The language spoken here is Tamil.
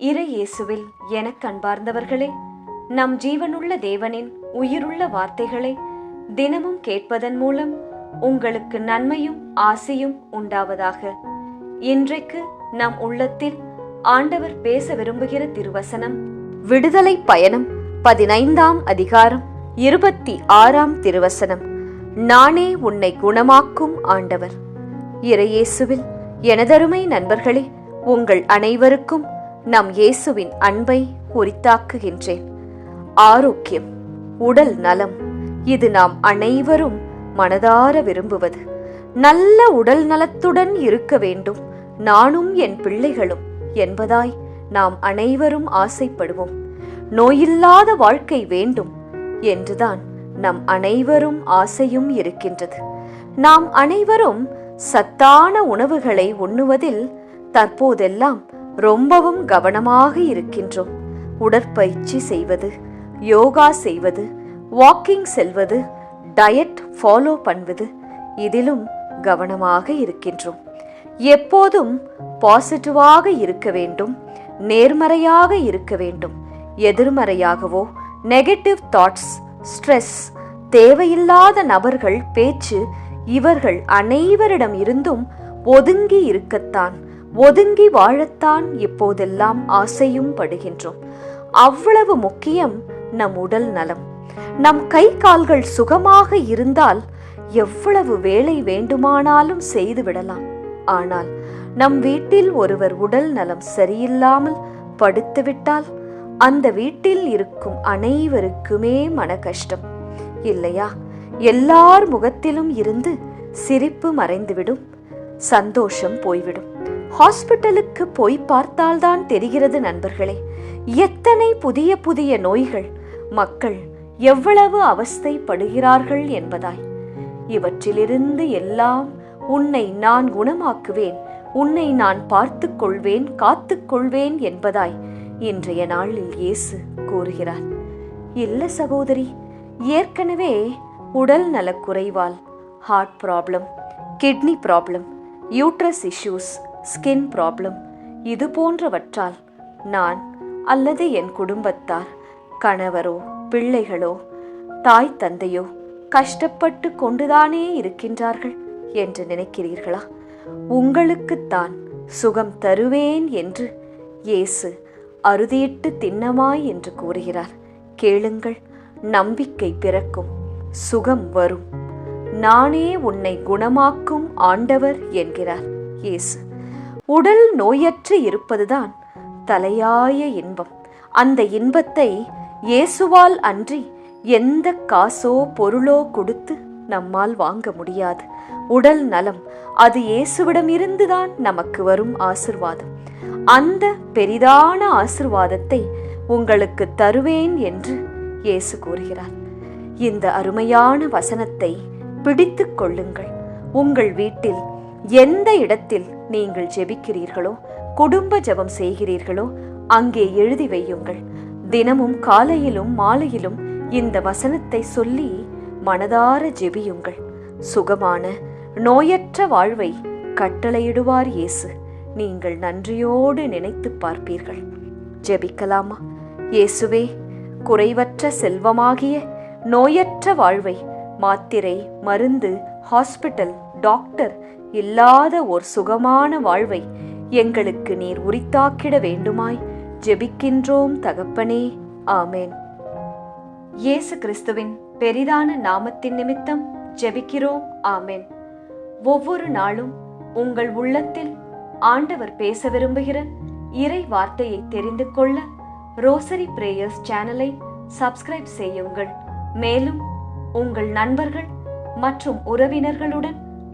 இறை இயேசுவில் எனக் கண்பார்ந்தவர்களே நம் ஜீவனுள்ள தேவனின் உயிருள்ள வார்த்தைகளை தினமும் கேட்பதன் மூலம் உங்களுக்கு நன்மையும் ஆசையும் உண்டாவதாக. இன்றைக்கு நம் உள்ளத்தில் ஆண்டவர் பேச விரும்புகிற திருவசனம் விடுதலை பயணம் பதினைந்தாம் அதிகாரம் இருபத்தி ஆறாம் திருவசனம். நானே உன்னை குணமாக்கும் ஆண்டவர். இறையேசுவில் எனதருமை நண்பர்களே உங்கள் அனைவருக்கும் நம் இயேசுவின் அன்பை உரித்தாக்குகின்றேன். ஆரோக்கியம் உடல் நலம் இது நாம் அனைவரும் மனதார விரும்புவது. நல்ல உடல் நலத்துடன் இருக்க வேண்டும். நானும் என் பிள்ளைகளும் என்பதாய் நாம் அனைவரும் ஆசைப்படுவோம். நோயில்லாத வாழ்க்கை வேண்டும் என்றுதான் நம் அனைவரும் ஆசையும் இருக்கின்றது. நாம் அனைவரும் சத்தான உணவுகளை உண்ணுவதில் தற்போதெல்லாம் ரொம்பவும் கவனமாக இருக்கின்றோம். உடற்பயிற்சி செய்வது யோகா செய்வது வாக்கிங் செல்வது டயட் ஃபாலோ பண்ணுவது இதிலும் கவனமாக இருக்கின்றோம். எப்போதும் பாசிட்டிவாக இருக்க வேண்டும் நேர்மறையாக இருக்க வேண்டும். எதிர்மறையாகவோ நெகட்டிவ் தாட்ஸ் ஸ்ட்ரெஸ் தேவையில்லாத நபர்கள் பேச்சு இவர்கள் அனைவரிடம் இருந்தும் ஒதுங்கி இருக்கத்தான் ஒதுங்கி வாழத்தான் இப்போதெல்லாம் ஆசையும் படுகின்றோம். அவ்வளவு முக்கியம் நம் உடல் நலம். நம் கை கால்கள் சுகமாக இருந்தால் எவ்வளவு வேலை வேண்டுமானாலும் செய்து விடலாம். ஆனால் நம் வீட்டில் ஒருவர் உடல் நலம் சரியில்லாமல் படுத்துவிட்டால் அந்த வீட்டில் இருக்கும் அனைவருக்குமே மன கஷ்டம். இல்லையா? எல்லார் முகத்திலும் இருந்து சிரிப்பு மறைந்துவிடும் சந்தோஷம் போய்விடும். ஹாஸ்பிட்டலுக்கு போய் பார்த்தால்தான் தெரிகிறது நண்பர்களே. எத்தனை புதிய புதிய நோய்கள் மக்கள் எவ்வளவு அவஸ்தைப்படுகிறார்கள் என்பதாய். இவற்றிலிருந்து எல்லாம் உன்னை நான் குணமாக்குவேன் உன்னை நான் பார்த்துக் கொள்வேன் காத்து கொள்வேன் என்பதாய் இன்றைய நாளில் இயேசு கூறுகிறார். இல்ல சகோதரி ஏற்கனவே உடல் நலக்குறைவால் heart problem kidney problem uterus issues skin problem. இது போன்றவற்றால் நான் அல்லது என் குடும்பத்தார் கணவரோ பிள்ளைகளோ தாய் தந்தையோ கஷ்டப்பட்டு கொண்டுதானே இருக்கின்றார்கள் என்று நினைக்கிறீர்களா? உங்களுக்குத்தான் சுகம் தருவேன் என்று இயேசு அறுதியிட்டு திண்ணமாய் என்று கூறுகிறார். கேளுங்கள் நம்பிக்கை பிறக்கும் சுகம் வரும். நானே உன்னை குணமாக்கும் ஆண்டவர் என்கிறார் இயேசு. உடல் நோயற்று இருப்பதுதான் தலையாய இன்பம். அந்த இன்பத்தை இயேசுவால் அன்றி எந்த காசோ பொருளோ கொடுத்து நம்மால் வாங்க முடியாது. உடல் நலம் அது இயேசுவிடமிருந்துதான் நமக்கு வரும் ஆசிர்வாதம். அந்த பெரிதான ஆசிர்வாதத்தை உங்களுக்கு தருவேன் என்று இயேசு கூறுகிறார். இந்த அருமையான வசனத்தை பிடித்துக் கொள்ளுங்கள். உங்கள் வீட்டில் எந்த இடத்தில் நீங்கள் ஜெபிக்கிறீர்களோ குடும்ப ஜெபம் செய்கிறீர்களோ அங்கே எழுதி வையுங்கள். தினமும் காலையிலும் மாலையிலும் இந்த வசனத்தை சொல்லி மனதார ஜெபியுங்கள். சுகமான நோயற்ற வாழ்வை கட்டளையிடுவார் இயேசு. நீங்கள் நன்றியோடு நினைத்து பார்ப்பீர்கள். ஜெபிக்கலாமா? இயேசுவே குறைவற்ற செல்வமாகிய நோயற்ற வாழ்வை மாத்திரை மருந்து ஹாஸ்பிட்டல் டாக்டர் இல்லாத ஒரு சுகமான வாழ்வை எங்களுக்கு நீர் உரித்தாக்கிட வேண்டுமாய் ஜெபிக்கின்றோம் தகப்பனே. ஆமேன். இயேசு கிறிஸ்துவின் பெரிதான நாமத்தின் நிமித்தம் ஜெபிக்கிறோம். ஆமேன். ஒவ்வொரு நாளும் உங்கள் உள்ளத்தில் ஆண்டவர் பேச விரும்புகிற இறை வார்த்தையை தெரிந்து கொள்ள ரோசரி பிரேயர்ஸ் சேனலை சப்ஸ்கிரைப் செய்யுங்கள். மேலும் உங்கள் நண்பர்கள் மற்றும் உறவினர்களுடன்